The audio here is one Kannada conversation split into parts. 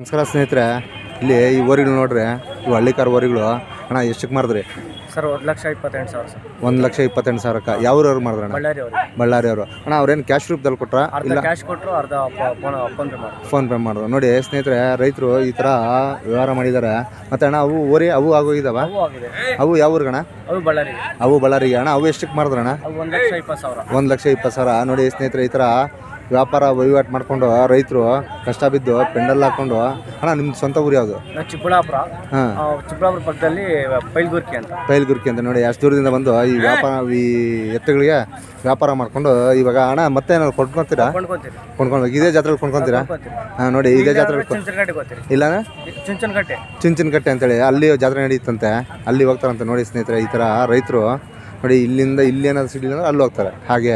ನಮಸ್ಕಾರ ಸ್ನೇಹಿತರೆ ಇಲ್ಲಿ ಈ ಓರಿಗಳು ನೋಡ್ರಿ ಇವು ಹಳ್ಳಿಕಾರ ಓರಿಗಳು ಅಣ್ಣ ಎಷ್ಟಕ್ಕೆ ಮಾರಿದ್ರಿ? ಸರ್ ಒಂದು ಲಕ್ಷ ಇಪ್ಪತ್ತೆಂಟು ಸಾವಿರ ಸರ್. ಒಂದು ಲಕ್ಷ ಇಪ್ಪತ್ತೆಂಟು ಸಾವಿರಕ್ಕೆ. ಯಾವ್ರವ್ರು ಮಾರಿದ್ರಣ್ಣ ಬಳ್ಳಾರಿ ಅವರು. ಬಳ್ಳಾರಿ ಅವರು ಅಣ್ಣ ಅವ್ರೇನು ಕ್ಯಾಶ್ ರೂಪದಲ್ಲಿ ಕೊಟ್ರ? ಇಲ್ಲ. ಕ್ಯಾಶ್ ಕೊಟ್ಟರು ಅರ್ಧ ಫೋನ್ ಪೇ ಮಾಡಿದ್ರು. ಫೋನ್ ಪೇ ಮಾಡಿದ್ರು. ನೋಡಿ ಸ್ನೇಹಿತರೆ ರೈತರು ಈ ಥರ ವ್ಯವಹಾರ ಮಾಡಿದ್ದಾರೆ ಮತ್ತೆ ಅಣ್ಣ ಅವು ಓರಿ ಅವು ಆಗೋಗಿದಾವ ಅವು ಯಾವ ಊರ್ಗಣ ಅವು ಬಳ್ಳಾರಿ ಅವು ಬಳ್ಳಾರಿಗೆ. ಅಣ್ಣ ಅವು ಎಷ್ಟಕ್ಕೆ ಮಾಡಿದ್ರಣ್ಣ ಒಂದು ಲಕ್ಷ ಇಪ್ಪತ್ತು ಸಾವಿರ. ಒಂದು ಲಕ್ಷ ಇಪ್ಪತ್ತು ಸಾವಿರ. ನೋಡಿ ಸ್ನೇಹಿತರೆ ಈ ಥರ ವ್ಯಾಪಾರ ವಹಿವಾಟು ಮಾಡ್ಕೊಂಡು ರೈತರು ಕಷ್ಟ ಬಿದ್ದು ಪೆಂಡಲ್ ಹಾಕೊಂಡು ಅಣ್ಣ ನಿಮ್ದು ಸ್ವಂತ ಊರು ಯಾವುದು? ಚಿಕ್ಕಬಳ್ಳಾಪುರ. ಹಾಂ. ಚಿಕ್ಕಬಳ್ಳಾಪುರ ಪಕ್ಕದಲ್ಲಿ ಪೈಲ್ಗುರ್ಕಿ ಅಂತ. ಪೈಲ್ಗುರ್ಕಿ ಅಂತ ನೋಡಿ ಅಷ್ಟು ದೂರದಿಂದ ಬಂದು ಈ ವ್ಯಾಪಾರ ಈ ಎತ್ತುಗಳಿಗೆ ವ್ಯಾಪಾರ ಮಾಡ್ಕೊಂಡು ಇವಾಗ ಹಣ ಮತ್ತೆ ಏನಾದ್ರು ಕೊಂಡ್ಕೊಂತೀರಾ ಕೊಂಡ್ಕೊಂಡು ಇದೇ ಜಾತ್ರೆಗೆ ಕೊಂಡ್ಕೊಂತೀರಾ? ಹಾಂ ನೋಡಿ ಇದೇ ಜಾತ್ರೆ ಇಲ್ಲ ಚುಂಚನಕಟ್ಟೆ ಚುಂಚನಕಟ್ಟೆ ಅಂತೇಳಿ ಅಲ್ಲಿ ಜಾತ್ರೆ ನಡೀತಂತೆ. ಅಲ್ಲಿ ಹೋಗ್ತಾರಂತೆ ನೋಡಿ ಸ್ನೇಹಿತರೆ ಈ ಥರ ರೈತರು ನೋಡಿ ಇಲ್ಲಿಂದ ಇಲ್ಲಿ ಏನಾದ್ರು ಸಿಡಿಲ್ಲ ಅಂದ್ರೆ ಅಲ್ಲಿ ಹೋಗ್ತಾರೆ. ಹಾಗೆ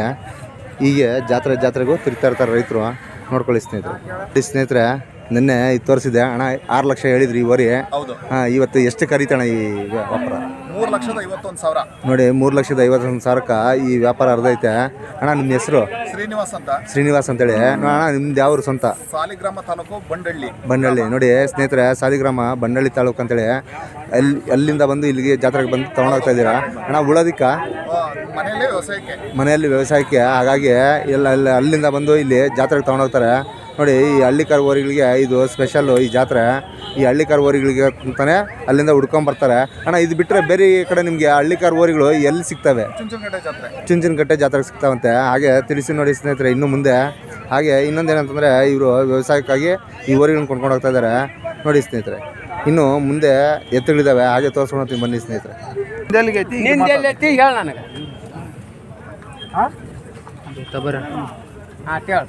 ಹೀಗೆ ಜಾತ್ರೆ ಜಾತ್ರೆಗೂ ತಿರ್ತಾ ಇರ್ತಾರೆ ರೈತರು ನೋಡ್ಕೊಳ್ಳಿ ಸ್ನೇಹಿತರೆ. ಈ ಸ್ನೇಹಿತರೆ ನಿನ್ನೆ ಇದು ತೋರಿಸಿದೆ ಹಣ ಆರು ಲಕ್ಷ ಹೇಳಿದ್ರಿ ಈ ವರಿ. ಹೌದು. ಹಾಂ ಇವತ್ತು ಎಷ್ಟು ಕರೀತಾಣ ಈ ವ್ಯಾಪಾರ? ಮೂರು ಲಕ್ಷದ ಐವತ್ತೊಂದು ಸಾವಿರ. ನೋಡಿ ಮೂರು ಲಕ್ಷದ ಐವತ್ತೊಂದು ಸಾವಿರಕ್ಕೆ ಈ ವ್ಯಾಪಾರ ಅರ್ಧೈತೆ ಅಣ್ಣ ನಿಮ್ಮ ಹೆಸರು? ಶ್ರೀನಿವಾಸ್ ಅಂತ. ಶ್ರೀನಿವಾಸ್ ಅಂತೇಳಿ. ಅಣ್ಣ ನಿಮ್ದು ಯಾವ ಊರು ಸ್ವಂತ? ಸಾಲಿಗ್ರಾಮ ತಾಲೂಕು ಬಂಡಳ್ಳಿ. ಬಂಡಳ್ಳಿ. ನೋಡಿ ಸ್ನೇಹಿತರೆ ಸಾಲಿಗ್ರಾಮ ಬಂಡಳ್ಳಿ ತಾಲೂಕು ಅಂತೇಳಿ. ಅಲ್ಲಿ ಅಲ್ಲಿಂದ ಬಂದು ಇಲ್ಲಿಗೆ ಜಾತ್ರೆಗೆ ಬಂದು ತೊಗೊಂಡೋಗ್ತಾ ಇದ್ದೀರಾ? ಅಣ್ಣ ಉಳೋದಿಕ್ಕ? ಮನೆಯಲ್ಲೇ ವ್ಯವಸಾಯಕ್ಕೆ? ಹಾಗಾಗಿ ಎಲ್ಲ ಅಲ್ಲಿ ಅಲ್ಲಿಂದ ಬಂದು ಇಲ್ಲಿ ಜಾತ್ರೆಗೆ ತೊಗೊಂಡೋಗ್ತಾರೆ ನೋಡಿ ಈ ಹಳ್ಳಿ ಓರಿಗಳಿಗೆ ಇದು ಸ್ಪೆಷಲ್ಲು ಈ ಜಾತ್ರೆ. ಈ ಹಳ್ಳಿ ಓರಿಗಳಿಗೆ ಅಂತಾನೆ ಅಲ್ಲಿಂದ ಹುಡ್ಕೊಂಬರ್ತಾರೆ ಅಣ್ಣ ಇದು ಬಿಟ್ಟರೆ ಬೇರೆ ಕಡೆ ನಿಮಗೆ ಹಳ್ಳಿ ಓರಿಗಳು ಎಲ್ಲಿ ಸಿಗ್ತವೆ? ಚುಂಚನಕಟ್ಟೆ ಜಾತ್ರೆ. ಚುಂಚನಕಟ್ಟೆ ಜಾತ್ರೆಗೆ ಸಿಗ್ತಾವಂತೆ. ಹಾಗೆ ತಿಳಿಸಿ ನೋಡಿ ಸ್ನೇಹಿತರೆ ಇನ್ನು ಮುಂದೆ. ಹಾಗೆ ಇನ್ನೊಂದು ಏನಂತಂದರೆ ಇವರು ವ್ಯವಸಾಯಕ್ಕಾಗಿ ಈ ಊರಿಗಳನ್ನ ಕೊಂಡ್ಕೊಂಡು ಹೋಗ್ತಾ ಇದ್ದಾರೆ ನೋಡಿ ಸ್ನೇಹಿತರೆ ಇನ್ನು ಮುಂದೆ ಎತ್ತುಗಳಿದ್ದಾವೆ ಹಾಗೆ ತೋರಿಸ್ಕೊಂಡು ಹೋಗ್ತೀನಿ ಬನ್ನಿ ಸ್ನೇಹಿತರೆ. ಹೇಳ ತಬರ. ಹಾಂ ಕೇಳು.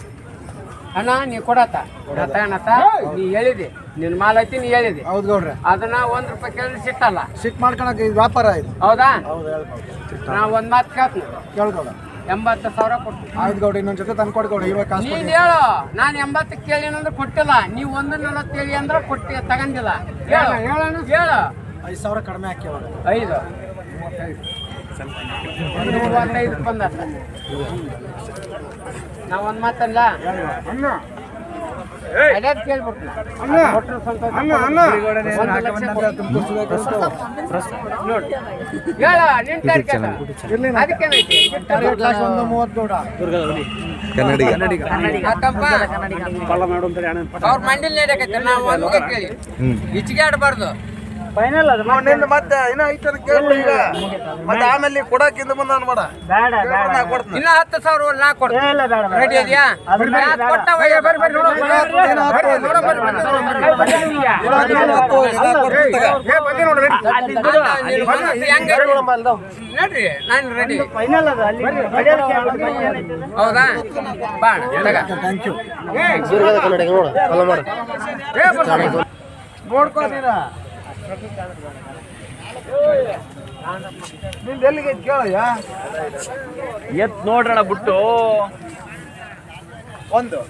ಅಣ್ಣ ನೀ ಕೊಡತ್ತ. ಕೊಡತ್ತ ಅಣ್ಣತ್ತ ನೀ ಹೇಳಿದಿ. ನಿನ್ನ ಮಾಲ್ ಐತಿ ನೀ ಹೇಳಿದಿ. ಹೌದು ಗೌಡ್ರ. ಅದನ್ನ ಒಂದ್ ರೂಪಾಯಿ ಕೇಳಿದ್ರೆ ಸಿಟ್ಟಲ್ಲ ಸಿಟ್ ಮಾಡ್ಕೊಳಕ್ ಇದು ವ್ಯಾಪಾರ ಇದು. ಹೌದಾ? ಹೌದು ನಾ ಒಂದ್ ಮಾತು ಕೇಳ್ತೀನಿ. ಕೇಳ್ಕೊಡ ಎಂಬತ್ತು ಸಾವಿರ ಕೊಟ್ಟು ಆಯ್ತು ಗೌಡ ಇನ್ನೊಂದ್ ಜೊತೆ ತಂದು ಕೊಡಿ ಗೌಡ್ರ ಇವಾಗ ಕಾಸು ನೀನ್ ಹೇಳು. ನಾನು ಎಂಬತ್ತು ಕೇಳಿ ಅಂದ್ರೆ ಕೊಟ್ಟಿಲ್ಲ. ನೀವು ಒಂದು ನಲವತ್ತೇಳಿ ಅಂದ್ರೆ ಕೊಟ್ಟಿ ತಗೊಂಡಿಲ್ಲ. ಹೇಳು ಹೇಳೋಣ ಹೇಳು ಐದು ಸಾವಿರ ಕಡಿಮೆ ಹಾಕಿ ಐದು. ಮಾತಲ್ಲ ಕನ್ನಡಿಗ. ಅವ್ರ ಮಂಡಿಲ್ ನಡೆಯಕೈತೆ ನಾವು ಒಂದು ಕೇಳಿ. ಹ್ಞೂ ಹೆಚ್ಚಿಗೆ ಅದು ನಿಂದು ಮತ್ತೆ ಇನ್ನ ಐತನ ಕೇಳಿ ಈಗ. ಮತ್ತೆ ಆಮೇಲೆ ಕೊಡಕ್ಕಿಂತ ಮುಂದೆ ಅನ್ಬೇಡ ನಾ ಕೊಡ್ತೀನಿ. ಇನ್ನ ಹತ್ತು ಸಾವಿರ ನಾ ಕೊಡ್ತೀನಿ. ರೆಡಿ ಇದೆಯಾ? ನಾ ಕೊಟ್ಟ ಒಯ್ಯ, ಬರ್ರಿ, ಬರ್ರಿ, ನೋಡು, ಬರ್ರಿ, ಏನೋ ಹತ್ತು ಹೋಗ್ಲಿ. ನೋಡು, ಬರ್ರಿ, ಬರ್ರಿ, ಬರ್ರಿ. ಏನೋ ಹತ್ತು ಹೋಗ್ಲಿ, ನಾ ಹೌದಾ ತಗ. ಅಲ್ಲ, ನೀನು ಬಂದು ಹೆಂಗ್ ನಡ್ರಿ ನಾನು ರೆಡಿ ಹೌದಾ? ಬಾಣ ಥ್ಯಾಂಕ್ ಯು ನಿಂದು ಎಲ್ಲಿಗೆ ಕೇಳಯ್ಯ? ಎತ್ ನೋಡ್ರಣ ಬಿಟ್ಟು. ಒಂದು.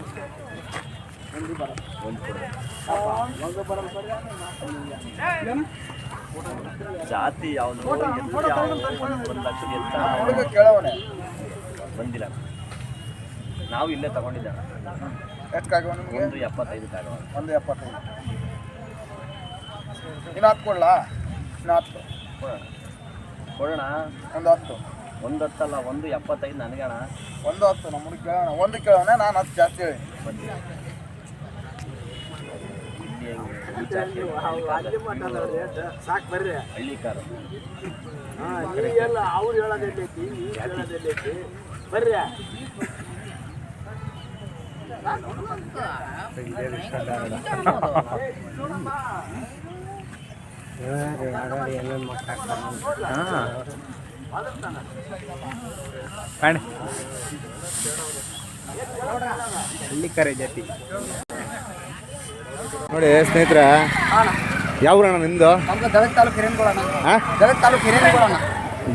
ಜಾತಿ ಯಾವುದು? ಒಂದು ಲಕ್ಷದ ಎತ್ತ? ಹುಡುಗ ಕೇಳವನೆ. ಬಂದಿಲ್ಲ. ನಾವು ಇಲ್ಲೇ ತಗೊಂಡಿದ್ದೇವೆ ಒಂದು ಎಪ್ಪತ್ತೈದು ಒಂದು ಎಪ್ಪತ್ತೈದು. ಇನ್ನು ಹತ್ತು ಕೊಡ್ಲಾ? ಇನ್ನು ಹತ್ತು ಕೊಡೋಣ. ಒಂದು ಹತ್ತು. ಒಂದು ಹತ್ತಲ್ಲ ಒಂದು ಎಪ್ಪತ್ತೈದು ನನಗಣ ಒಂದು ಹತ್ತು ನಮ್ಮ ಹುಡುಗ ಕೇಳೋಣ. ಒಂದು ಕೇಳೋಣ ನಾನು ಹತ್ತು ಜಾಸ್ತಿ ಹೇಳಿ. ಸಾಕು ಬರ್ರಿ ಹಳ್ಳಿ ಕಾರು ಅವ್ರು ಹೇಳೋದೈತಿ ಹೇಳೋದೈತಿ ಬರ್ರಿ ನೋಡಿ ಸ್ನೇಹಿತರ ಯಾವ ಊರಣ್ಣ ನಿಮ್ಮದು ನಮ್ದು ಗದಗ ತಾಲೂಕು ಹಿರೇನಗೋಳಣ್ಣ. ಹಾಂ? ಗದಗ ತಾಲೂಕು ಹಿರೇನಗೋಳಣ್ಣ.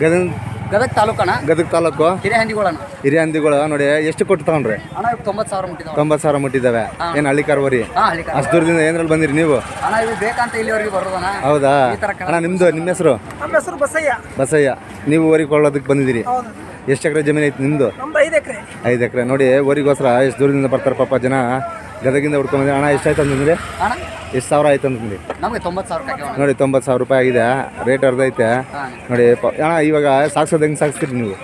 ಗದಗ ಗದಗ ತಾಲೂಕಣ್ಣ. ಗದಗ ತಾಲೂಕು? ಹಿರೇಹಂದಿಗೊಳಣ ಹಿರಿಯ ಹಂದಿಗಳು ನೋಡಿ ಎಷ್ಟು ಕೊಟ್ಟು ತಗೊಂಡ್ರಿ? ಅಣ್ಣ ಇವು ತೊಂಬತ್ತು ಸಾವಿರ ಮುಟ್ಟಿದಾವೆ. ತೊಂಬತ್ತು ಸಾವಿರ ಮುಟ್ಟಿದ್ದಾವೆ ಏನು ಹಳ್ಳಿ ಕಾರ್ವರಿ? ಹಾ ಹಳ್ಳಿ ಕಾರ್. ಅಷ್ಟು ದೂರದಿಂದ ಏನ್ರಲ್ಲಿ ಬಂದಿರಿ ನೀವು? ಅಣ್ಣ ಇವು ಬೇಕಂತ ಇಲ್ಲಿವರೆಗೆ ಬರೋದಣ್ಣ. ಹೌದಾ? ಅಣ್ಣ ನಿಮ್ಮದು ನಿಮ್ಮ ಹೆಸರು? ನಮ್ಮ ಹೆಸರು ಬಸಯ್ಯ. ಬಸಯ್ಯ. ನೀವು ಊರಿಗೆ ಕೊಳ್ಳೋದಕ್ಕೆ ಬಂದಿದ್ದೀರಿ? ಎಷ್ಟು ಎಕರೆ ಜಮೀನು ಐತಿ ನಿಮ್ಮದು ನಮ್ದು ಐದು ಎಕರೆ. ಐದು ಎಕರೆ. ನೋಡಿ ಊರಿಗೋಸ್ಕರ ಎಷ್ಟು ದೂರದಿಂದ ಬರ್ತಾರೆ ಪಾಪ ಜನ. ಗದಗಿಂದ ಹುಡ್ಕೊಂಡ್ರಿ ಅಣ್ಣ ಎಷ್ಟಾಯ್ತು ಅಂತಂದ್ರೆ ಅಣ್ಣ? ಎಷ್ಟು ಸಾವಿರ ಆಯ್ತು ಅಂತಂದ್ರೆ ನಮಗೆ ತೊಂಬತ್ತು ಸಾವಿರ ರೂಪಾಯಿ ನೋಡಿ ತೊಂಬತ್ತು ಸಾವಿರ ರೂಪಾಯಿ ಆಗಿದೆ. ರೇಟ್ ಅರ್ಧ ಐತೆ. ನೋಡಿ ಪ- ಅಣ್ಣ ಇವಾಗ ಸಾಗ್ಸೋದು ಹೆಂಗೆ ಸಾಕ್ಸ್ತೀರಿ ನೀವು?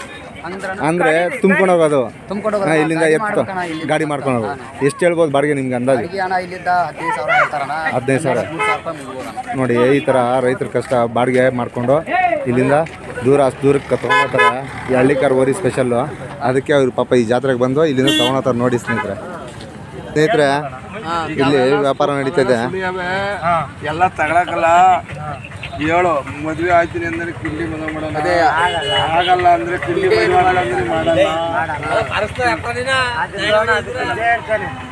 ಅಂದ್ರೆ ತುಂಬ್ಕೊಂಡು ಹೋಗೋದು ತುಂಬ್ಕೊಂಡು ಇಲ್ಲಿಂದ ಎತ್ತು ಗಾಡಿ ಮಾಡ್ಕೊಂಡು ಹೋಗೋದು ಎಷ್ಟು ಹೇಳ್ಬೋದು ಬಾಡಿಗೆ ನಿಮ್ಗೆ ಅಂದಾಜು? ಹದಿನೈದು ಸಾವಿರ ನೋಡಿ ಈ ಥರ ರೈತರ ಕಷ್ಟ ಬಾಡಿಗೆ ಮಾಡ್ಕೊಂಡು ಇಲ್ಲಿಂದ ದೂರ ಅಷ್ಟು ದೂರಕ್ಕೆ ತೊಗೊಂಡೋಗ್ತಾರೆ. ಈ ಹಳ್ಳಿಕಾರ್ ಓರಿ ಸ್ಪೆಷಲ್ಲು ಅದಕ್ಕೆ ಅವ್ರು ಪಾಪ ಈ ಜಾತ್ರೆಗೆ ಬಂದು ಇಲ್ಲಿಂದ ತೊಗೊಂಡೋಗ್ತಾರೆ ನೋಡಿ ಸ್ನೇಹಿತರೆ. ಸ್ನೇಹಿತರೆ ಇಲ್ಲಿ ವ್ಯಾಪಾರ ನಡೀತಾ ಇದೆ. ಎಲ್ಲ ತಗೊಳಕಲ್ಲ. ಹೇಳು ಮದ್ವೆ ಆಯ್ತೀನಿ ಅಂದ್ರೆ ಕಿಂಡಿ ಮದುವೆ ಮಾಡೋಣ? ಆಗಲ್ಲ ಅಂದ್ರೆ ಕಿಂಡಿ ಮದುವೆ ಮಾಡಲ್ಲ ಅಂದ್ರೆ ಮಾಡಲ್ಲ.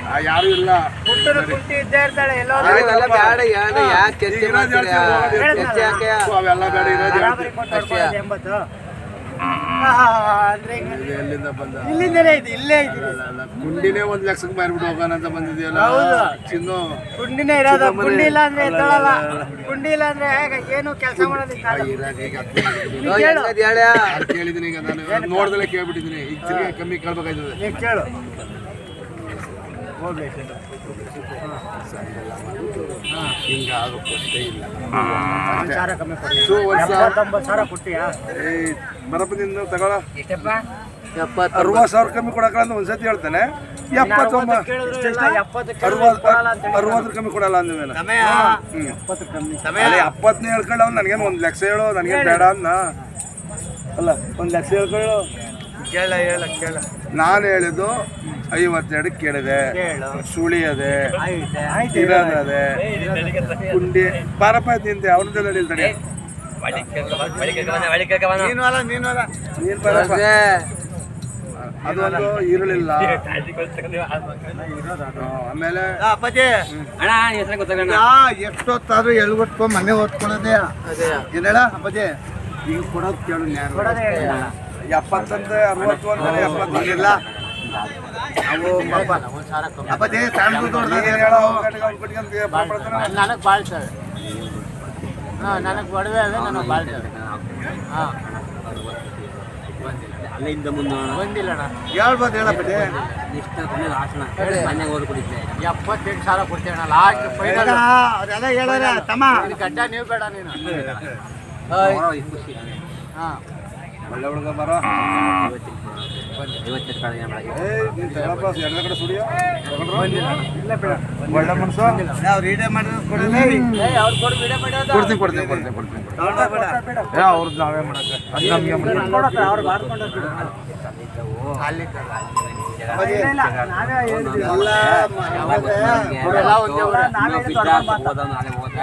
ಆ, ಯಾರು ಇಲ್ಲ. ಅವೆಲ್ಲ ಬೇಡ ಇರೋದು ಇದು ಎಲ್ಲಿಂದ ಬಂದ ಅಲ್ಲ, ಕುಂಡಿನೇ ಒಂದ್ ಲಕ್ಷಕ್ಕೆ ಮಾರ್ಬಿಟ್ಟು ಹೋಗೋಣ ಅಂತ ಬಂದಿದೆಯಲ್ಲ ಚಿನ್ನು. ಕುಂಡಿನೇ ಇರೋದು ಕುಂಡಿ ಇಲ್ಲ ಅಂದ್ರೆ ಇಲ್ಲ ಅಂದ್ರೆ ಏನು ಕೆಲಸ ಮಾಡೋದಿಲ್ಲ ಇರಾಗ ಈಗ ಅದು ನಾನು ನೋಡ್ದಲ್ಲೇ ಕೇಳ್ಬಿಟ್ಟಿದ್ದೀನಿ. ಈಗ ತಿರ್ಗಿ ಕಮ್ಮಿ ಕೇಳ್ಬೇಕಾಯ್ತದೆ. ಕೇಳು. ಇಲ್ಲ. ಸಾವಿರ ಕಮ್ಮಿ ಎಪ್ಪತ್ತೊಂಬತ್ತು ಸಾವಿರ ಕೊಟ್ಟಿಯಾ ಬರಪ್ಪದಿಂದ ತಗೊಳ. ಅರವತ್ತು ಸಾವಿರ ಕಮ್ಮಿ ಕೊಡಕಲ್ಲ ಅಂತ ಒಂದ್ಸತಿ ಹೇಳ್ತಾನೆ. ಎಪ್ಪತ್ತೊಂಬತ್ತು. ಕಮ್ಮಿ ಕೊಡಲ್ಲ ಅಂದ್ಮೇಲೆ ಎಪ್ಪತ್ತನೇ ಹೇಳ್ಕೊಳ್ಳ ನನಗೇನು ಒಂದು ಲಕ್ಷ ಹೇಳು ನನಗೇನು ಬೇಡ ಅನ್ನ ಅಲ್ಲ ಒಂದು ಲಕ್ಷ ಹೇಳ್ಕೊಳ್ಳು. ಕೇಳ ಹೇಳ ಕೇಳ. ನಾನು ಹೇಳಿದ್ದು ಐವತ್ತೆರಡು ಕೇಳಿದೆ. ಸುಳಿಯದೆ ಸುಳಿ ಅದೆ ಆಯ್ತೆ ಆಯ್ತು ಇರೋದದೆ ಕುಂಡಿ ಬಾರಪ್ಪ ನಿಂತೆ ಅವ್ರದ್ದೆಲ್ಲ ನಿಲ್ತಾನೆ ನೀನು ನೀನು ನೀನ್ ಬಾರಪ್ಪ ಅದೊಂದು ಇರಲಿಲ್ಲ. ಆಮೇಲೆ ಅಪ್ಪಾಜಿ. ಎಷ್ಟೊತ್ತಾದ್ರೂ ಎಲ್ಗೊಟ್ಕೊ ಮನೆ ಓದ್ಕೊಳ್ಳೋದೇ ಏನೇಳ ಅಪ್ಪಾಜಿ? ಹಿಂಗ್ ಕೊಡೋದು ಕೇಳು ನ್ಯಾಯ ಕೊಡೋದೇ ಹೇಳಿಲ್ಲ. ಎಪ್ಪತ್ತಂತೆ ಅರವತ್ತು ಅಂತಾರೆ ಎಪ್ಪತ್ತಿಲ್ಲ ಅವು ಅಪ್ಪಾಜಿ ಸಣ್ಣ ಸರ್. ನನಗೆ ಹಾಂ ನನಗೆ ಒಡವೆ ಅದ ನನಗೆ ಬಾಳ್ತವೆ ಹಾಂ. ಅಲ್ಲಿಂದ ಮುಂದೆ ಬಂದಿಲ್ಲ ಅಣ್ಣ ಹೇಳ್ಬೋದು ಹೇಳಪ್ಪಾಜಿ ಮನೆಗೆ ಹೋಗಿ ಕುಡಿತೆ ಎಪ್ಪತ್ತೆಂಟು ಸಾವಿರ ಕೊಡ್ತೇವೆ ಲಾಸ್ಟ್ ಫೈನಲ್ ಅವರೆಲ್ಲ ಹೇಳೋರೆ ತಮ್ಮ. ಗಡ್ಡ ನೀವು ಬೇಡ ನೀನು. ಹಾಂ. ಒಳ್ಳೆ ಹುಡುಗ ಬರೋ. ಐವತ್ತೆರಡು ಎಡದ ಕಡೆ ಸುಡಿಯೋ ಒಳ್ಳೆ ಮನ್ಸು ನಾವು ರೀಡೇ ಮಾಡಿದ್ರೆ ಕೊಡಲಿ ಅವ್ರು ಕೊಡು ವಿಡಿಯೋ ಮಾಡೋದು ಕೊಡ್ತೀನಿ ಕೊಡ್ತೀನಿ ಕೊಡ್ತೀನಿ ಕೊಡ್ತೀನಿ ಏ ಅವ್ರದ್ದು ನಾವೇ ಮಾಡಕ್ಕೆ ಅದು ನಮ್ಗೆ ಮಾಡಕ್ಕೆ. ಅವ್ರು ಮಾಡ್ಕೊಂಡು ಅಲ್ಲಿ ಎಲ್ಲ ಒಂದೇ ಊರೇ.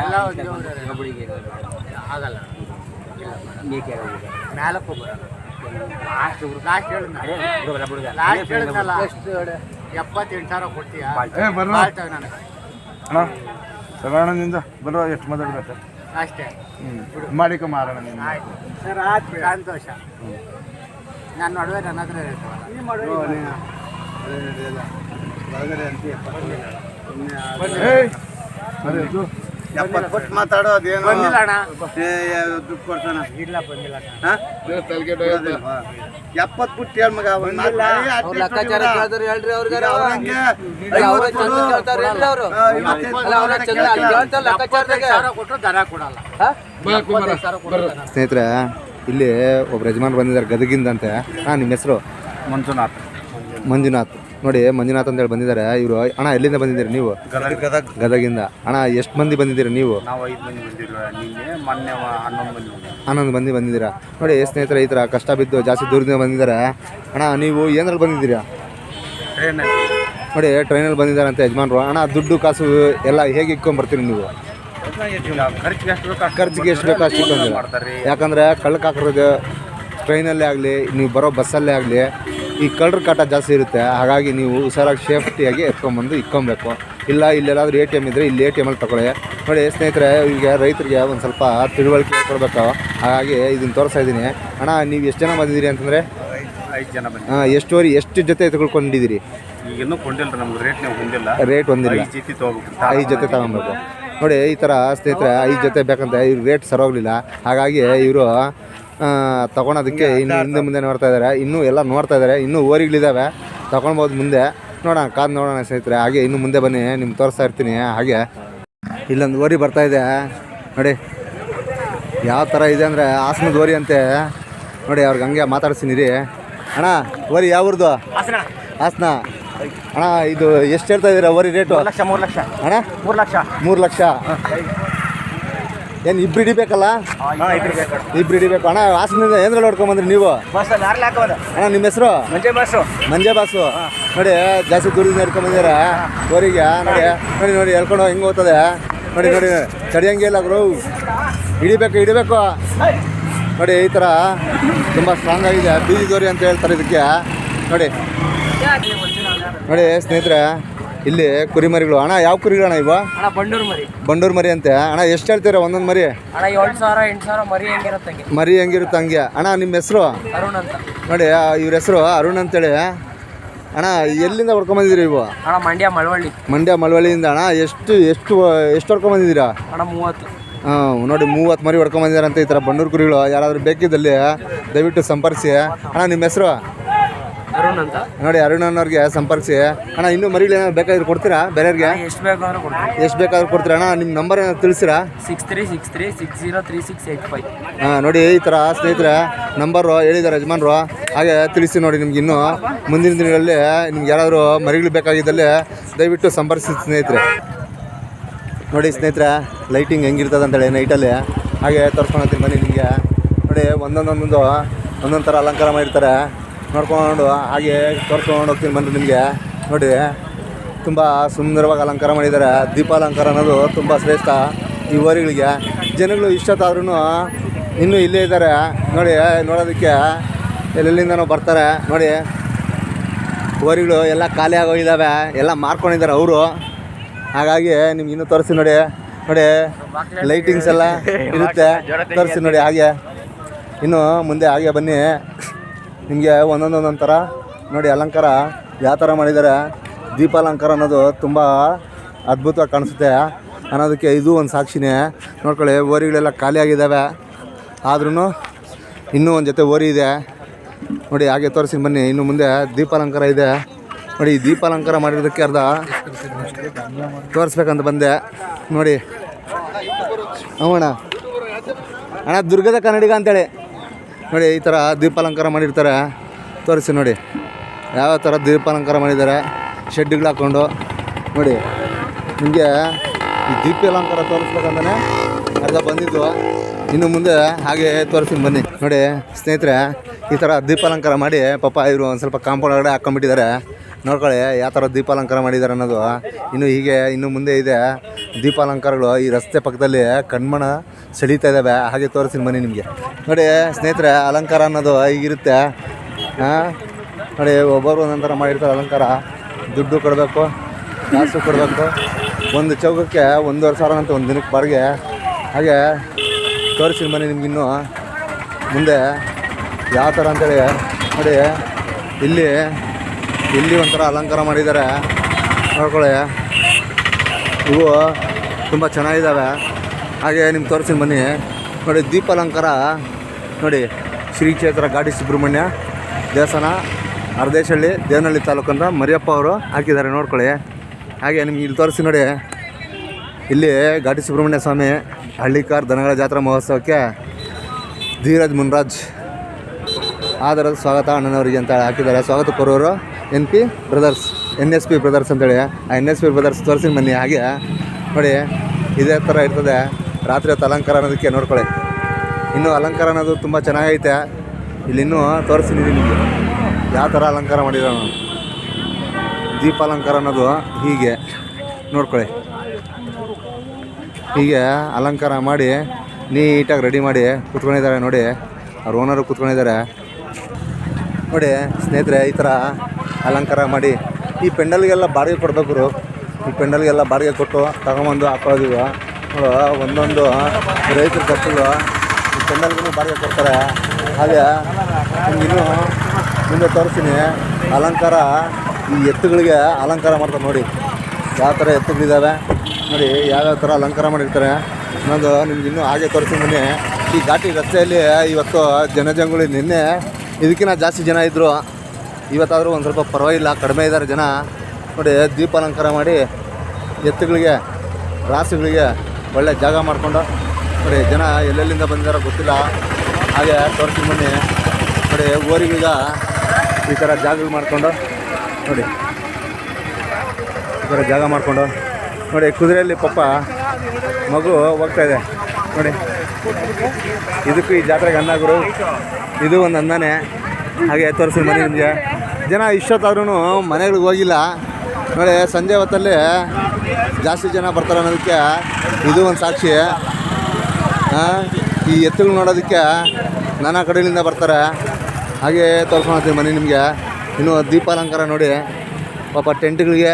ಎಲ್ಲ ಒಂದೇ ಊರೇ. ಆಗಲ್ಲ. ಮ್ಯಾಲಕ್ಕೆ ಹೋಗ್ಬಾರ ಲಾಸ್ಟ್ ಲಾಸ್ಟ್ ಹೇಳಿದ್ನ ಲಾಸ್ಟ್ ಹೇಳಿದ್ನಲ್ಲ. ಎಪ್ಪತ್ತೆಂಟು ಸಾವಿರ ಕೊಡ್ತೀಯ? ಬಾಳ್ತವೆ ನನಗೆ. ಅಣ್ಣ ಬರೋ ಎಷ್ಟು ಮಾತಾಡ್ಬೇಕು ಅಷ್ಟೇ? ಮಾಡಿಕ ಮಾರೋಣ ನೀನು ಆಯ್ತು. ಸರ್ ಆಯ್ತು ಸಂತೋಷ. ನನ್ನ ನಡುವೆ ನನ್ನ ಹತ್ರ ಇರ್ತವಲ್ಲ ಎಪ್ಪತ್ತು ಕೊಟ್ಟು ಮಾತಾಡೋ ಅದೇನು ಬಂದಿಲ್ಲ ಅಣ್ಣ. ಏ, ಏ, ದುಡ್ಡು ಕೊಡ್ತಾನ ಇಲ್ಲ ಬಂದಿಲ್ಲ ಅಣ್ಣ. ಹಾ? ಇದು ತಲೆಗೆ ಡೊಯ್ಯೋದು. ಎಪ್ಪತ್ತು ಬಿಟ್ಟು ಹೇಳ್ ಮಗ ಅವ್ನ್ ಮಾತ್. ಏ, ಹತ್ತು ಲೆಕ್ಕಾಚಾರ ಇಟ್ಟು ಕೇಳಿದ್ರೆ ಹೇಳ್ರಿ ಅವ್ರಿಗೆ ಅವ್ರ. ಐವತ್ತು ಚಂದ ಕೊಡು. ಕೇಳ್ತಾರೆ. ಎಲ್ಲಿ ಅವರು. ಆ, ಇವತ್ತೈದು ಅಲ್ಲ ಅವ್ರ ಚಂದ ಅಲ್ಲಿ ಕೇಳ್ತಾರೆ ಲೆಕ್ಕಾಚಾರದಾಗ. ಎಪ್ಪತ್ತೈದು ಸಾವಿರ ಕೊಟ್ಟರು ದನ ಕೊಡಲ್ಲ. ಬಾ ಕುಮಾರ. ಸಾವಿರ ಕೊಟ್ಟರು ಸ್ನೇಹಿತರೆ ಇಲ್ಲಿ ಒಬ್ರು ಯಜಮಾನ್ ಬಂದಿದ್ದಾರೆ ಗದಗಿಂದಂತೆ ಹಾಂ ನಿಮ್ಮ ಹೆಸರು? ಮಂಜುನಾಥ್. ಮಂಜುನಾಥ್. ನೋಡಿ ಮಂಜುನಾಥ್ ಅಂತ ಹೇಳಿ ಬಂದಿದ್ದಾರೆ. ಇವರು ಅಣ್ಣ ಎಲ್ಲಿಂದ ಬಂದಿದ್ದೀರಿ ನೀವು? ಗದಗ. ಗದಗ ಗದಗಿಂದ. ಅಣ್ಣ ಎಷ್ಟು ಮಂದಿ ಬಂದಿದ್ದೀರಿ ನೀವು? ನಾವು ಐದು ಮಂದಿ ಬಂದಿಲ್ಲ ನಿನ್ನೆ ಮೊನ್ನೆ ಹನ್ನೊಂದು ಮಂದಿ ಬಂದಿಲ್ಲ ಹನ್ನೊಂದು ಮಂದಿ ಬಂದಿದ್ದೀರಾ? ನೋಡಿ ಸ್ನೇಹಿತರೆ ಈ ಥರ ಕಷ್ಟ ಬಿದ್ದು ಜಾಸ್ತಿ ದೂರದಿಂದ ಬಂದಿದ್ದಾರೆ. ಅಣ್ಣ ನೀವು ಏನ್ರಲ್ಲಿ ಬಂದಿದ್ದೀರಾ? ಟ್ರೈನ್ ನೋಡಿ ಟ್ರೈನಲ್ಲಿ ಬಂದಿದ್ದಾರೆ ಅಂತ ಯಜಮಾನ್ರು. ಅಣ್ಣ ದುಡ್ಡು ಕಾಸು ಎಲ್ಲ ಹೇಗೆ ಇಟ್ಕೊಂಡ್ಬರ್ತೀರಿ ನೀವು? ಖರ್ಚಿಗೆ ಎಷ್ಟು ಬೇಕು ಖರ್ಚಿಗೆ ಎಷ್ಟು ಬೇಕೋ ಅಷ್ಟು ಯಾಕಂದರೆ ಕಳ್ಳಕ್ಕೆ ಹಾಕಿರೋದು ಟ್ರೈನಲ್ಲೇ ಆಗಲಿ ನೀವು ಬರೋ ಬಸ್ಸಲ್ಲೇ ಆಗಲಿ ಈ ಕಳ್ಳರ ಕಾಟ ಜಾಸ್ತಿ ಇರುತ್ತೆ ಹಾಗಾಗಿ ನೀವು ಹುಷಾರಾಗಿ ಸೇಫ್ಟಿಯಾಗಿ ಎತ್ಕೊಂಬಂದು ಇಕ್ಕೊಬೇಕು. ಇಲ್ಲ ಇಲ್ಲೆಲ್ಲಾದ್ರೂ ಎ ಟಿ ಎಂ ಇದ್ದರೆ ಇಲ್ಲಿ ಎ ಟಿ ಎಮಲ್ಲಿ ತಗೊಳ್ಳಿ. ನೋಡಿ ಸ್ನೇಹಿತರೆ ಈಗ ರೈತರಿಗೆ ಒಂದು ಸ್ವಲ್ಪ ತಿಳುವಳಿಕೆ ಕೊಡಬೇಕು ಹಾಗಾಗಿ ಇದನ್ನು ತೋರಿಸ್ತಾ ಇದ್ದೀನಿ. ಅಣ್ಣ ನೀವು ಎಷ್ಟು ಜನ ಬಂದಿದ್ದೀರಿ ಅಂತಂದರೆ? ಐದು ಜನ ಬಂದಿಲ್ಲ ಎಷ್ಟು ವರಿ ಎಷ್ಟು ಜೊತೆ ತಗೊಳ್ಕೊಂಡಿದ್ದೀರಿ ಈಗ ಇನ್ನೂ ಕೊಂಡಿಲ್ಲ ನಮ್ಗೆ ರೇಟ್ ನೀವು ಹೊಂದಿಲ್ಲ. ರೇಟ್ ಒಂದಿಲ್ಲ ಐದು ಜೊತೆ ತೊಗೋಬೇಕು ಐದು ಜೊತೆ ತಗೊಬೇಕು ನೋಡಿ ಈ ಥರ ಸ್ನೇಹಿತರೆ ಐದು ಜೊತೆ ಬೇಕಂತ ಇವ್ರು ರೇಟ್ ಸರೋಗಲಿಲ್ಲ ಹಾಗಾಗಿ ಇವರು ತಗೊಳೋದಕ್ಕೆ ಇನ್ನು ಹಿಂದೆ ಮುಂದೆ ನೋಡ್ತಾ ಇದ್ದಾರೆ. ಇನ್ನೂ ಎಲ್ಲ ನೋಡ್ತಾ ಇದ್ದಾರೆ. ಇನ್ನೂ ಓರಿಗಳಿದ್ದಾವೆ ತಗೊಳ್ಬೋದು ಮುಂದೆ. ನೋಡೋಣ ಕಾದು ನೋಡೋಣ ಸ್ನೇಹಿತರೆ. ಹಾಗೆ ಇನ್ನು ಮುಂದೆ ಬನ್ನಿ. ನಿಮ್ಗೆ ತೋರಿಸ್ತಾ ಇರ್ತೀನಿ. ಹಾಗೆ. ಇಲ್ಲೊಂದು ಓರಿ ಬರ್ತಾ ಇದೆ. ನೋಡಿ. ಯಾವ ಥರ ಇದೆ ಅಂದರೆ ಹಾಸನದ ಓರಿ ಅಂತೆ. ನೋಡಿ ಅವ್ರಿಗೆ ಹಂಗೆ ಮಾತಾಡ್ತೀನಿ ರೀ ಅಣ್ಣ ಓರಿ ಯಾವ್ರದ್ದು ಹಾಸನ. ಅಣ್ಣ ಇದು ಎಷ್ಟು ಹೇಳ್ತಾ ಇದ್ದೀರಾ? ಓರಿ ರೇಟು? ಲಕ್ಷ ಮೂರು ಲಕ್ಷ. ಅಣ್ಣ? ಮೂರು ಲಕ್ಷ. ಮೂರು ಲಕ್ಷ. ಏನು ಇಬ್ರು ಹಿಡಿಬೇಕಲ್ಲ? ಇಬ್ರು ಹಿಡಿಬೇಕು. ಅಣ್ಣ ಹಾಸನದಿಂದ ಏನ್ರಲ್ಲಿ ಹೊಡ್ಕೊಂಬಂದ್ರಿ ನೀವು? ಅಣ್ಣ ನಿಮ್ಮ ಹೆಸರು? ಮಂಜೆ ಬಾಸು ಮಂಜೆ ಬಾಸು ನೋಡಿ ಜಾಸ್ತಿ ದೂರದಿಂದ ಹಿಡ್ಕೊಂಬಂದಿರ ಊರಿಗೆ ನೋಡಿ ನೋಡಿ ನೋಡಿ ಹೇಳ್ಕೊಂಡು ಹೆಂಗ್ ಹೋಗ್ತದೆ. ನೋಡಿ ನೋಡಿ ತಡಿಯಂಗೆ ಇಲ್ಲ ಗುರು. ಹಿಡಿಬೇಕು ಹಿಡಿಬೇಕು. ನೋಡಿ ಈ ತರ ತುಂಬಾ ಸ್ಟ್ರಾಂಗ್ ಆಗಿದೆ. ಬೀದಿ ಗೋರಿ ಅಂತ ಹೇಳ್ತಾರೆ ಇದಕ್ಕೆ. ನೋಡಿ. ನೋಡಿ ಸ್ನೇಹಿತರೆ ಇಲ್ಲಿ ಕುರಿಮರಿಗಳು. ಅಣ್ಣ ಯಾವ ಕುರಿಗಳು ಅಣ್ಣ ಇವ? ಅಣ್ಣ ಬಂಡೂರು ಮರಿ. ಬಂಡೂರು ಮರಿ ಅಂತೆ. ಅಣ್ಣ ಎಷ್ಟು ಹೇಳ್ತೀರ ಒಂದೊಂದು ಮರಿ? ಅಣ್ಣ ಏಳು ಸಾವಿರ ಎಂಟು ಸಾವಿರ ಮರಿ ಹೆಂಗಿರುತ್ತೆ ಹಂಗೆ. ಮರಿ ಹೆಂಗಿರುತ್ತೆ ಹಂಗೆ. ಅಣ್ಣ ನಿಮ್ಮ ಹೆಸರು? ಅರುಣ್ ಅಂತ. ನೋಡಿ ಇವ್ರ ಹೆಸರು ಅರುಣ್ ಅಂತೇಳಿ. ಅಣ್ಣ ಎಲ್ಲಿಂದ ಹೊಡ್ಕೊಂಬಂದಿದ್ದೀರಿ ಇವು? ಅಣ್ಣ ಮಂಡ್ಯ ಮಳವಳ್ಳಿ. ಮಂಡ್ಯ ಮಳವಳ್ಳಿಯಿಂದ. ಅಣ್ಣ ಎಷ್ಟು ಎಷ್ಟು ಎಷ್ಟು ಹೊಡ್ಕೊಂಬಂದಿದ್ದೀರಾ? ಅಣ್ಣ ಮೂವತ್ತು. ಹಾಂ ನೋಡಿ ಮೂವತ್ತು ಮರಿ ಹೊಡ್ಕೊಂಬಂದಿದ್ದಾರೆ ಅಂತ ಈ ಥರ ಬಂಡೂರು ಕುರಿಗಳು. ಯಾರಾದರೂ ಬೇಕಿದ್ದಲ್ಲಿ ದಯವಿಟ್ಟು ಸಂಪರ್ಸಿ ಅಣ್ಣ ನಿಮ್ಮ ಹೆಸರು? ಅರುಣ್ ಅಂತ. ನೋಡಿ ಅರುಣ್ ಅನ್ನೋರಿಗೆ ಸಂಪರ್ಕಿಸಿ. ಅಣ್ಣ ಇನ್ನೂ ಮರಿಗಳು ಏನಾದ್ರು ಬೇಕಾದ್ರೆ ಕೊಡ್ತೀರಾ ಬೇರೆಯವ್ರಿಗೆ? ಎಷ್ಟು ಬೇಕಾದ್ರೂ ಕೊಡ್ತೀರಾ ಎಷ್ಟು ಬೇಕಾದ್ರೂ ಕೊಡ್ತೀರಾ ಅಣ್ಣ? ನಿಮ್ಮ ನಂಬರ್ ಏನಾದ್ರು ತಿಳಿಸಿರಾ? Six three six three six zero three six eight five ಹಾಂ ನೋಡಿ ಈ ಥರ ಸ್ನೇಹಿತರೆ ನಂಬರು ಹೇಳಿದ್ದಾರೆ ಯಜಮಾನ್ರು. ಹಾಗೆ ತಿಳಿಸಿ ನೋಡಿ ನಿಮ್ಗೆ ಇನ್ನೂ. ಮುಂದಿನ ದಿನಗಳಲ್ಲಿ ನಿಮ್ಗೆ ಯಾರಾದರೂ ಮರಿಗಳು ಬೇಕಾಗಿದ್ದಲ್ಲಿ ದಯವಿಟ್ಟು ಸಂಪರ್ಕಿಸಿ ಸ್ನೇಹಿತರೆ. ನೋಡಿ ಸ್ನೇಹಿತರೆ ಲೈಟಿಂಗ್ ಹೆಂಗಿರ್ತದೆ ಅಂತೇಳಿ ನೈಟಲ್ಲಿ ಹಾಗೆ ತೋರಿಸ್ಕೊಳತ್ತೀನಿ ಬನ್ನಿ ನಿಮಗೆ. ನೋಡಿ ಒಂದೊಂದೊಂದೊಂದು ಒಂದೊಂದು ಥರ ಅಲಂಕಾರ ಮಾಡಿರ್ತಾರೆ. ನೋಡ್ಕೊಂಡು ಹಾಗೆ ತೋರಿಸ್ಕೊಂಡು ಹೋಗ್ತೀನಿ ಬನ್ನಿ ನಿಮಗೆ. ನೋಡಿ, ತುಂಬ ಸುಂದರವಾಗಿ ಅಲಂಕಾರ ಮಾಡಿದ್ದಾರೆ. ದೀಪಾಲಂಕಾರ ಅನ್ನೋದು ತುಂಬ ಶ್ರೇಷ್ಠ ಈ ಊರಿಗಳಿಗೆ ಜನಗಳು ಇಷ್ಟೊತ್ತಾದ್ರೂ ಇನ್ನೂ ಇಲ್ಲೇ ಇದ್ದಾರೆ. ನೋಡಿ, ನೋಡೋದಕ್ಕೆ ಎಲ್ಲೆಲ್ಲಿಂದನೂ ಬರ್ತಾರೆ. ನೋಡಿ ಊರಿಗಳು ಎಲ್ಲ ಖಾಲಿ ಆಗೋಗಿದ್ದಾವೆ. ಎಲ್ಲ ಮಾರ್ಕೊಂಡಿದ್ದಾರೆ ಅವರು. ಹಾಗಾಗಿ ನಿಮ್ಗೆ ಇನ್ನೂ ತೋರಿಸಿ ನೋಡಿ. ನೋಡಿ ಲೈಟಿಂಗ್ಸ್ ಎಲ್ಲ ಇರುತ್ತೆ. ತೋರಿಸಿ ನೋಡಿ ಹಾಗೆ. ಇನ್ನು ಮುಂದೆ ಹಾಗೆ ಬನ್ನಿ. ನಿಮಗೆ ಒಂದೊಂದು ಒಂದೊಂದು ಥರ ನೋಡಿ ಅಲಂಕಾರ ಯಾವ ಥರ ಮಾಡಿದ್ದಾರೆ. ದೀಪಾಲಂಕಾರ ಅನ್ನೋದು ತುಂಬ ಅದ್ಭುತವಾಗಿ ಕಾಣಿಸುತ್ತೆ. ಅನ್ನೋದಕ್ಕೆ ಇದು ಒಂದು ಸಾಕ್ಷಿನೇ. ನೋಡ್ಕೊಳ್ಳಿ ಓರಿಗಳೆಲ್ಲ ಖಾಲಿಯಾಗಿದ್ದಾವೆ ಆದ್ರೂ ಇನ್ನೂ ಒಂದು ಜೊತೆ ಓರಿ ಇದೆ. ನೋಡಿ, ಹಾಗೆ ತೋರಿಸಿ ಬನ್ನಿ. ಇನ್ನು ಮುಂದೆ ದೀಪಾಲಂಕಾರ ಇದೆ. ನೋಡಿ, ದೀಪಾಲಂಕಾರ ಮಾಡಿರೋದಕ್ಕೆ ಅರ್ಧ ತೋರಿಸ್ಬೇಕಂತ ಬಂದೆ. ನೋಡಿ ಅವಣ ಅಣ್ಣ, ದುರ್ಗದ ಕನ್ನಡಿಗ ಅಂತೇಳಿ. ನೋಡಿ, ಈ ಥರ ದೀಪಾಲಂಕಾರ ಮಾಡಿರ್ತಾರೆ. ತೋರಿಸಿ ನೋಡಿ. ಯಾವ ಥರ ದೀಪಾಲಂಕಾರ ಮಾಡಿದ್ದಾರೆ. ಶೆಡ್ಗಳು ಹಾಕ್ಕೊಂಡು ನೋಡಿ, ನಿಮಗೆ ಈ ದೀಪಾಲಂಕಾರ ತೋರಿಸ್ಬೇಕಂತಾನೆ ಅರ್ಧ ಬಂದಿದ್ದು. ಇನ್ನು ಮುಂದೆ ಹಾಗೆ ತೋರಿಸ್ತೀನಿ ಬನ್ನಿ. ನೋಡಿ, ಸ್ನೇಹಿತರೆ, ಈ ಥರ ದೀಪಾಲಂಕಾರ ಮಾಡಿ ಪಾಪ ಇವರು ಒಂದು ಸ್ವಲ್ಪ ಕಾಂಪೌಂಡ್ ಒಳಗಡೆ ಹಾಕ್ಕೊಂಬಿಟ್ಟಿದ್ದಾರೆ ನೋಡ್ಕೊಳ್ಳಿ, ಯಾವ ಥರ ದೀಪಾಲಂಕಾರ ಮಾಡಿದ್ದಾರೆ ಅನ್ನೋದು. ಇನ್ನು ಹೀಗೆ ಇನ್ನು ಮುಂದೆ ಇದೆ ದೀಪಾಲಂಕಾರಗಳು ಈ ರಸ್ತೆ ಪಕ್ಕದಲ್ಲಿ ಕಣ್ಮಣ ಸೆಳೀತಾ ಇದ್ದಾವೆ ಹಾಗೆ ತೋರಿಸ್ತೀನಿ ಬನ್ನಿ ನಿಮಗೆ. ನೋಡಿ, ಸ್ನೇಹಿತರೆ, ಅಲಂಕಾರ ಅನ್ನೋದು ಹೀಗಿರುತ್ತೆ. ಹಾಂ ನೋಡಿ ಒಬ್ಬೊಬ್ಬರು ಒಂದೊಂಥರ ಥರ ಮಾಡಿರ್ತಾರೆ ಅಲಂಕಾರ. ದುಡ್ಡು ಕೊಡಬೇಕು, ಕಾಸು ಕೊಡಬೇಕು. ಒಂದು ಚೌಕಕ್ಕೆ ಒಂದೂವರೆ ಸಾವಿರ ಅಂತ ಒಂದು ದಿನಕ್ಕೆ ಬಾಡಿಗೆ. ಹಾಗೆ ತೋರಿಸ್ತೀನಿ ಬನ್ನಿ ನಿಮ್ಗಿನ್ನೂ ಮುಂದೆ ಯಾವ ಥರ ಅಂತೇಳಿ. ನೋಡಿ, ಇಲ್ಲಿ ಇಲ್ಲಿ ಒಂಥರ ಅಲಂಕಾರ ಮಾಡಿದ್ದಾರೆ. ನೋಡ್ಕೊಳ್ಳಿ. ಇವು ತುಂಬ ಚೆನ್ನಾಗಿದ್ದಾವೆ ಹಾಗೆ ನಿಮ್ಗೆ ತೋರಿಸಿ ಬನ್ನಿ. ನೋಡಿ, ದೀಪಾಲಂಕಾರ. ನೋಡಿ ಶ್ರೀ ಕ್ಷೇತ್ರ ಗಾಡಿ ಸುಬ್ರಹ್ಮಣ್ಯ ದೇವಸ್ಥಾನ ಅರ್ದೇಶಹಳ್ಳಿ ದೇವನಹಳ್ಳಿ ತಾಲೂಕಂದ ಮರಿಯಪ್ಪ ಅವರು ಹಾಕಿದ್ದಾರೆ, ನೋಡ್ಕೊಳ್ಳಿ. ಹಾಗೆ ನಿಮ್ಗೆ ಇಲ್ಲಿ ತೋರಿಸಿ ನೋಡಿ. ಇಲ್ಲಿ ಘಾಟಿ ಸುಬ್ರಹ್ಮಣ್ಯ ಸ್ವಾಮಿ, ಹಳ್ಳಿಕಾರ್ ದನಗಳ ಜಾತ್ರಾ ಮಹೋತ್ಸವಕ್ಕೆ ಧೀರಜ್ ಮುನ್ರಾಜ್ ಆದರ ಸ್ವಾಗತ ಅಣ್ಣನವರಿಗೆ ಅಂತ ಹಾಕಿದ್ದಾರೆ. ಸ್ವಾಗತ ಕೋರೋರು N P brothers, N S P brothers ಅಂತೇಳಿ. ಆ ಎನ್ ಎಸ್ ಪಿ ಬ್ರದರ್ಸ್ ತೋರಿಸಿ ಬನ್ನಿ. ಹಾಗೆ ನೋಡಿ, ಇದೇ ಥರ ಇರ್ತದೆ. ರಾತ್ರಿ ಹೊತ್ತು ಅಲಂಕಾರ ಅನ್ನೋದಕ್ಕೆ ನೋಡ್ಕೊಳ್ಳಿ. ಇನ್ನು ಅಲಂಕಾರ ಅನ್ನೋದು ತುಂಬ ಚೆನ್ನಾಗೈತೆ. ಇಲ್ಲಿ ಇನ್ನೂ ತೋರಿಸ್ತೀನಿ ನಿಮಗೆ. ಯಾವ ಥರ ಅಲಂಕಾರ ಮಾಡಿರೋನು ದೀಪಾಲಂಕಾರ ಅನ್ನೋದು ಹೀಗೆ. ನೋಡ್ಕೊಳ್ಳಿ. ಹೀಗೆ ಅಲಂಕಾರ ಮಾಡಿ ನೀಟಾಗಿ ರೆಡಿ ಮಾಡಿ ಕುತ್ಕೊಂಡಿದ್ದಾರೆ ನೋಡಿ. ಅವ್ರ ಓನರು ಕುತ್ಕೊಂಡಿದ್ದಾರೆ. ನೋಡಿ ಸ್ನೇಹಿತರೆ, ಈ ಥರ ಅಲಂಕಾರ ಮಾಡಿ. ಈ ಪೆಂಡಲ್ಗೆಲ್ಲ ಬಾಡಿಗೆ ಕೊಡ್ಬೇಕು. ಈ ಪೆಂಡಲ್ಗೆಲ್ಲ ಬಾಡಿಗೆ ಕೊಟ್ಟು ತಗೊಂಬಂದು ಹಾಕೊಳ್ಳೋದಿವ ನೋಡು ಒಂದೊಂದು ರೈತರ ಕಟ್ಟಲು ಪೆಂಡಲ್ಗೂ ಬಾಡಿಗೆ ಕೊಡ್ತಾರೆ. ಹಾಗೆ ಇನ್ನು ಮುಂದೆ ತೋರಿಸ್ತೀನಿ, ಅಲಂಕಾರ, ಈ ಎತ್ತುಗಳಿಗೆ ಅಲಂಕಾರ ಮಾಡ್ತಾರೆ ನೋಡಿ. ಯಾವ ಥರ ಎತ್ತುಗಳಿದ್ದಾವೆ, ನೋಡಿ, ಯಾವ್ಯಾವ ಥರ ಅಲಂಕಾರ ಮಾಡಿರ್ತಾರೆ. ಅನ್ನೋದು ನಿಮ್ಗೆ ಇನ್ನೂ ಹಾಗೆ ತೋರಿಸ್ತೀನಿ ಈ ಘಾಟಿ ರಸ್ತೆಯಲ್ಲಿ ಇವತ್ತು ಜನಜಂಗುಳಿ ನಿನ್ನೆ ಇದಕ್ಕಿಂತ ಜಾಸ್ತಿ ಜನ ಇದ್ದರು ಇವತ್ತಾದರೂ ಒಂದು ಸ್ವಲ್ಪ ಪರವಾಗಿಲ್ಲ, ಕಡಿಮೆ ಇದ್ದಾರೆ ಜನ. ನೋಡಿ ದೀಪ ಅಲಂಕಾರ ಮಾಡಿ ಎತ್ತುಗಳಿಗೆ, ರಾಸುಗಳಿಗೆ ಒಳ್ಳೆ ಜಾಗ ಮಾಡಿಕೊಂಡು, ನೋಡಿ ಜನ ಎಲ್ಲೆಲ್ಲಿಂದ ಬಂದಿದ್ದಾರೋ ಗೊತ್ತಿಲ್ಲ. ಹಾಗೆ ತೋರಿಸಿ ಬನ್ನಿ. ನೋಡಿ ಊರಿಗೀಗ ಈ ಥರ ಜಾಗಗಳು ಮಾಡಿಕೊಂಡು, ನೋಡಿ. ಈ ಥರ ಜಾಗ ಮಾಡಿಕೊಂಡು, ನೋಡಿ ಕುದುರೆಯಲ್ಲಿ ಪಪ್ಪ ಮಗು ಹೋಗ್ತಾ ಇದೆ. ನೋಡಿ. ಇದಕ್ಕೂ ಈ ಜಾತ್ರೆಗೆ ಅನ್ನ ಗುರು. ಇದು ಒಂದು ಅನ್ನನೇ ಹಾಗೆ ತೋರಿಸಿ ಮನೆ ನಿಮಗೆ. ಜನ ಇಷ್ಟೊತ್ತಾದ್ರೂ ಮನೆಗಳಿಗೆ ಹೋಗಿಲ್ಲ. ನೋಡಿ ಸಂಜೆ ಹೊತ್ತಲ್ಲಿ ಜಾಸ್ತಿ ಜನ ಬರ್ತಾರೆ ಅನ್ನೋದಕ್ಕೆ ಇದು ಒಂದು ಸಾಕ್ಷಿ. ಈ ಎತ್ತುಗಳು ನೋಡೋದಕ್ಕೆ ನಾನಾ ಕಡೆಯಿಂದ ಬರ್ತಾರೆ. ಹಾಗೆ ತೋರ್ಸ್ಕೊಳ್ತೀವಿ ಮನೆ ನಿಮಗೆ. ಇನ್ನು ದೀಪಾಲಂಕಾರ ನೋಡಿ. ಪಾಪ ಟೆಂಟ್ಗಳಿಗೆ,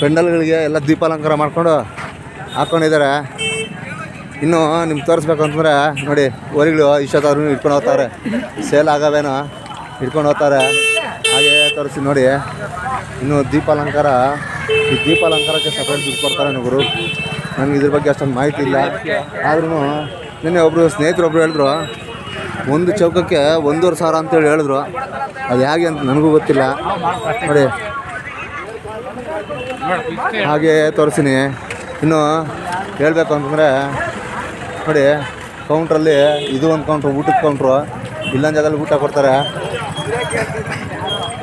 ಪೆಂಡಲ್ಗಳಿಗೆ ಎಲ್ಲ ದೀಪಾಲಂಕಾರ ಮಾಡ್ಕೊಂಡು ಹಾಕ್ಕೊಂಡಿದ್ದಾರೆ ಇನ್ನು ನಿಮ್ಗೆ ತೋರಿಸ್ಬೇಕು ಅಂತಂದ್ರೆ ನೋಡಿ, ಹೊರಿಗಳು ಇಷ್ಟೊತ್ತಾದ್ರೂ ಇಟ್ಕೊಂಡು ಹೋಗ್ತಾರೆ. ಸೇಲ್ ಆಗವೇನೋ ಇಟ್ಕೊಂಡು ಹೋಗ್ತಾರೆ. ಹಾಗೆ ತೋರಿಸಿ ನೋಡಿ. ಇನ್ನು ದೀಪಾಲಂಕಾರ, ಈ ದೀಪಾಲಂಕಾರಕ್ಕೆ ಸಪ್ರೇಟ್ ದುಡ್ಡು ಕೊಡ್ತಾರೆ ಗುರು. ನನಗೆ ಇದ್ರ ಬಗ್ಗೆ ಅಷ್ಟೊಂದು ಮಾಹಿತಿ ಇಲ್ಲ. ಆದ್ರೂ ನಿನ್ನೆ ಒಬ್ಬರು ಸ್ನೇಹಿತರು ಒಬ್ಬರು ಹೇಳಿದ್ರು, ಒಂದು ಚೌಕಕ್ಕೆ ಒಂದೂವರೆ ಸಾವಿರ ಅಂತೇಳಿ ಹೇಳಿದ್ರು. ಅದು ಹೇಗೆ ಅಂತ ನನಗೂ ಗೊತ್ತಿಲ್ಲ. ನೋಡಿ. ಹಾಗೆ ತೋರಿಸ್ತೀನಿ. ಇನ್ನು ಹೇಳಬೇಕು ಅಂತಂದರೆ, ನೋಡಿ ಕೌಂಟ್ರಲ್ಲಿ ಇದು ಒಂದು ಕೌಂಟ್ರು ಊಟದ ಕೌಂಟ್ರು ಇಲ್ಲೊಂದು ಜಾಗದಲ್ಲಿ ಊಟ ಕೊಡ್ತಾರೆ.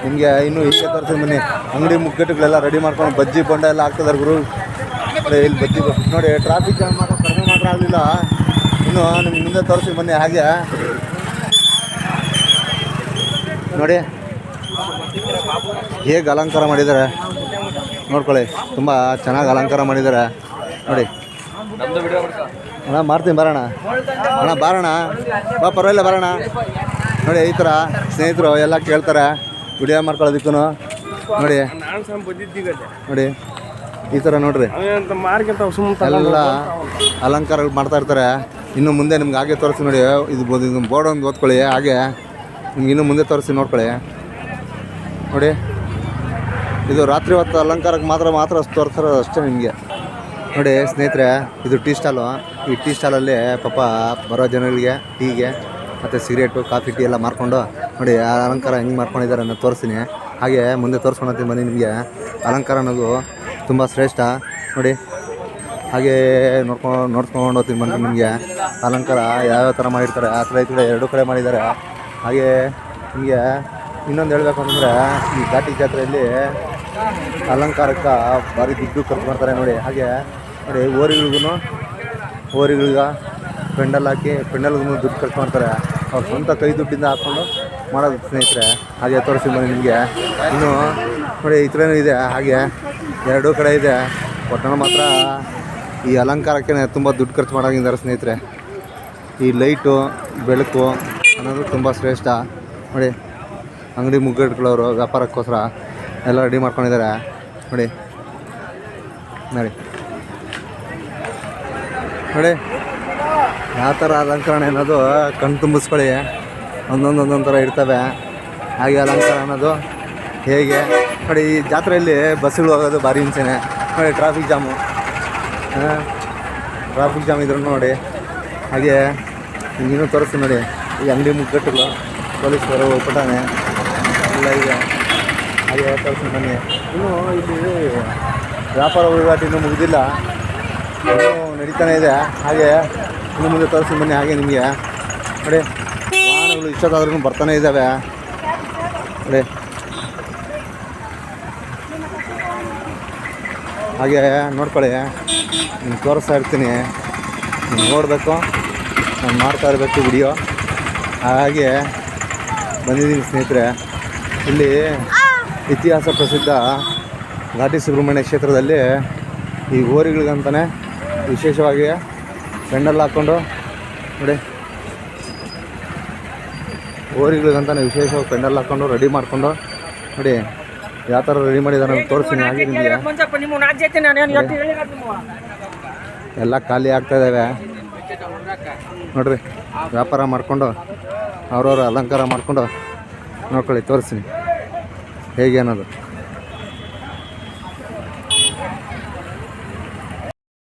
ನಿಮಗೆ ಇನ್ನೂ ಹೀಗೆ ತೋರಿಸ್ತೀನಿ ಬನ್ನಿ. ಅಂಗಡಿ ಮುಗ್ಗಟ್ಟುಗಳೆಲ್ಲ ರೆಡಿ ಮಾಡ್ಕೊಂಡು ಬಜ್ಜಿ ಬೊಂಡ ಎಲ್ಲ ಹಾಕ್ತಿದ್ದಾರೆ ಗುರು. ಇಲ್ಲಿ ಬಜ್ಜಿ ನೋಡಿ ಟ್ರಾಫಿಕ್ ಜಾಮ್ ಮಾಡೋ ಕಡಿಮೆ ಮಾತ್ರ ಆಗಲಿಲ್ಲ. ಇನ್ನು ನಿಮ್ಗೆ ಮುಂದೆ ತೋರಿಸಿ ಬನ್ನಿ ಹಾಗೆ. ನೋಡಿ, ಹೇಗೆ ಅಲಂಕಾರ ಮಾಡಿದ್ದಾರೆ. ನೋಡ್ಕೊಳ್ಳಿ, ತುಂಬ ಚೆನ್ನಾಗಿ ಅಲಂಕಾರ ಮಾಡಿದ್ದಾರೆ. ನೋಡಿ. ಅಣ್ಣ ಮಾಡ್ತೀನಿ ಬರೋಣ. ಅಣ್ಣ ಬಾರೋಣ ಬಾ, ಪರವಾಗಿಲ್ಲ, ಬರೋಣ. ನೋಡಿ, ಈ ಥರ ಸ್ನೇಹಿತರು ಎಲ್ಲ ಕೇಳ್ತಾರೆ. ವಿಡಿಯೋ ಮಾಡ್ಕೊಳ್ಳೋದಕ್ಕೂ ನೋಡಿ. ನೋಡಿ ಈ ತರ ನೋಡ್ರಿ. ಎಲ್ಲ ಅಲಂಕಾರಗಳು ಮಾಡ್ತಾ ಇರ್ತಾರೆ. ಇನ್ನು ಮುಂದೆ ನಿಮ್ಗೆ ಹಾಗೆ ತೋರಿಸಿ ನೋಡಿ. ಇದು ಇದು ಬೋರ್ಡ್ ಒಂದು ಓದ್ಕೊಳ್ಳಿ ಹಾಗೆ. ನಿಮ್ಗೆ ಇನ್ನು ಮುಂದೆ ತೋರಿಸಿ ನೋಡ್ಕೊಳ್ಳಿ. ನೋಡಿ. ಇದು ರಾತ್ರಿ ಹೊತ್ತು ಅಲಂಕಾರಕ್ಕೆ ಮಾತ್ರ ಮಾತ್ರ ತೋರಿಸ್ತಾರೆ ಅಷ್ಟೇ ನಿಮಗೆ. ನೋಡಿ ಸ್ನೇಹಿತರೆ ಇದು ಟೀ ಸ್ಟಾಲು. ಈ ಟೀ ಸ್ಟಾಲಲ್ಲಿ ಪಾಪ ಬರೋ ಜನಗಳಿಗೆ ಟೀಗೆ ಮತ್ತು ಸಿಗರೇಟು ಕಾಫಿ ಟೀ ಎಲ್ಲ ಮಾರ್ಕೊಂಡು ನೋಡಿ ಆ ಅಲಂಕಾರ ಹೆಂಗೆ ಮಾಡ್ಕೊಂಡಿದ್ದಾರೆ ಅನ್ನೋದು ತೋರಿಸ್ತೀನಿ. ಹಾಗೆ ಮುಂದೆ ತೋರಿಸ್ಕೊಳತ್ತೀನಿ ಬನ್ನಿ ನಿಮಗೆ. ಅಲಂಕಾರ ಅನ್ನೋದು ತುಂಬ ಶ್ರೇಷ್ಠ. ನೋಡಿ. ಹಾಗೆ ನೋಡ್ಕೊಂಡು ನೋಡ್ಕೊಂಡು ಹೋಗ್ತೀನಿ ಬನ್ನಿ ನಿಮಗೆ. ಅಲಂಕಾರ ಯಾವ್ಯಾವ ಥರ ಮಾಡಿರ್ತಾರೆ, ಆ ಕಡೆ ಈ ಕಡೆ ಎರಡು ಕಡೆ ಮಾಡಿದ್ದಾರೆ. ಹಾಗೆ ನಿಮಗೆ ಇನ್ನೊಂದು ಹೇಳಬೇಕು ಅಂತಂದರೆ, ಈ ಘಾಟಿ ಜಾತ್ರೆಯಲ್ಲಿ ಅಲಂಕಾರಕ್ಕೆ ಭಾರಿ ದುಡ್ಡು ಖರ್ಚು ಮಾಡ್ತಾರೆ ನೋಡಿ. ಹಾಗೆ ನೋಡಿ ಓರಿಗಳಿಗೂ ಓರಿಗಳಿಗೆ ಪೆಂಡಲ್ ಹಾಕಿ, ಪೆಂಡಲ್ಗೂ ದುಡ್ಡು ಖರ್ಚು ಮಾಡ್ತಾರೆ. ಅವ್ರ ಸ್ವಂತ ಕೈ ದುಡ್ಡಿಂದ ಹಾಕ್ಕೊಂಡು ಮಾಡೋದು ಸ್ನೇಹಿತರೆ, ಹಾಗೆ ತೋರಿಸಿ ಬನ್ನಿ ನಿಮಗೆ. ಇನ್ನು ನೋಡಿ, ಈ ಥರನೂ ಇದೆ, ಹಾಗೆ ಎರಡೂ ಕಡೆ ಇದೆ. ಒಟ್ಟಣ ಮಾತ್ರ ಈ ಅಲಂಕಾರಕ್ಕೆ ತುಂಬ ದುಡ್ಡು ಖರ್ಚು ಮಾಡೋಂಗಿದ್ದಾರೆ ಸ್ನೇಹಿತರೆ. ಈ ಲೈಟು, ಬೆಳಕು ಅನ್ನೋದು ತುಂಬ ಶ್ರೇಷ್ಠ. ನೋಡಿ, ಅಂಗಡಿ ಮುಗ್ಗಟ್ಗಳವರು ವ್ಯಾಪಾರಕ್ಕೋಸ್ಕರ ಎಲ್ಲ ರೆಡಿ ಮಾಡ್ಕೊಂಡಿದ್ದಾರೆ. ನೋಡಿ ನೋಡಿ. ನೋಡಿ, ಯಾವ ಥರ ಅಲಂಕರಣ ಅನ್ನೋದು ಕಣ್ ತುಂಬಿಸ್ಕೊಳ್ಳಿ. ಒಂದೊಂದು ಒಂದೊಂದು ಥರ ಇರ್ತವೆ. ಹಾಗೆ ಅಲಂಕಾರ ಅನ್ನೋದು ಹೇಗೆ? ನೋಡಿ, ಈ ಜಾತ್ರೆಯಲ್ಲಿ ಬಸ್ಸುಗಳು ಹೋಗೋದು ಭಾರಿ ಹಿಂಸೆನೆ. ನೋಡಿ ಟ್ರಾಫಿಕ್ ಜಾಮು ಟ್ರಾಫಿಕ್ ಜಾಮ್ ಇದ್ರು ನೋಡಿ. ಹಾಗೆ ಇನ್ನೂ ತೋರಿಸ್ತೀನಿ ನೋಡಿ, ಈ ಅಂಗಡಿ ಮುಗ್ಗಟ್ಟುಗಳು ಪೊಲೀಸರು ಪಟಾಣೆ ಎಲ್ಲ ಇದೆ. ಹಾಗೆ ತೋರಿಸ್ತೀನಿ ಬನ್ನಿ. ಇನ್ನೂ ಇಲ್ಲಿ ವ್ಯಾಪಾರ ವಹಿವಾಟು ಇನ್ನೂ ಮುಗಿದಿಲ್ಲ. ಇನ್ನೂ ನಡೀತಾನೆ ಇದೆ. ಹಾಗೆ ಇನ್ನು ಮುಂದೆ ತೋರಿಸ್ತೀನಿ ಬನ್ನಿ, ಹಾಗೆ ನಿಮಗೆ. ನೋಡಿ ವಾಹನಗಳು ಇಷ್ಟೊತ್ತಾದ್ರೂ ಬರ್ತಾನೆ ಇದ್ದಾವೆ. ನೋಡಿ. ಹಾಗೆ ನೋಡ್ಕೊಳ್ಳಿ. ನಿಮ್ಗೆ ತೋರಿಸ್ತಾ ಇರ್ತೀನಿ. ನೀವು ನೋಡಬೇಕು. ನಾನು ಮಾಡ್ತಾ ಇರಬೇಕು ವಿಡಿಯೋ. ಹಾಗೆ ಬಂದಿದ್ದೀನಿ ಸ್ನೇಹಿತರೆ. ಇಲ್ಲಿ ಇತಿಹಾಸ ಪ್ರಸಿದ್ಧ ಘಾಟಿ ಸುಬ್ರಹ್ಮಣ್ಯ ಕ್ಷೇತ್ರದಲ್ಲಿ ಈ ಓರಿಗಳಿಗಂತಲೇ ವಿಶೇಷವಾಗಿ ಪೆಂಡಲ್ ಹಾಕ್ಕೊಂಡು ನೋಡಿ. ಓರಿಗಳಿಗಂತಾನೆ ವಿಶೇಷವಾಗಿ ಪೆಂಡಲ್ ಹಾಕೊಂಡು ರೆಡಿ ಮಾಡಿಕೊಂಡು ನೋಡಿ ಯಾವ ಥರ ರೆಡಿ ಮಾಡಿದ್ದಾರೆ ನಾನು ತೋರಿಸ್ತೀನಿ. ಹಾಗೆ ನಿಮಗೆ ಎಲ್ಲ ಖಾಲಿ ಆಗ್ತಾ ಇದ್ದಾವೆ ನೋಡ್ರಿ ವ್ಯಾಪಾರ ಮಾಡಿಕೊಂಡು ಅವ್ರವ್ರ ಅಲಂಕಾರ ಮಾಡಿಕೊಂಡು ನೋಡ್ಕೊಳ್ಳಿ ತೋರಿಸ್ತೀನಿ. ಹೇಗೆ ಅನ್ನೋದು.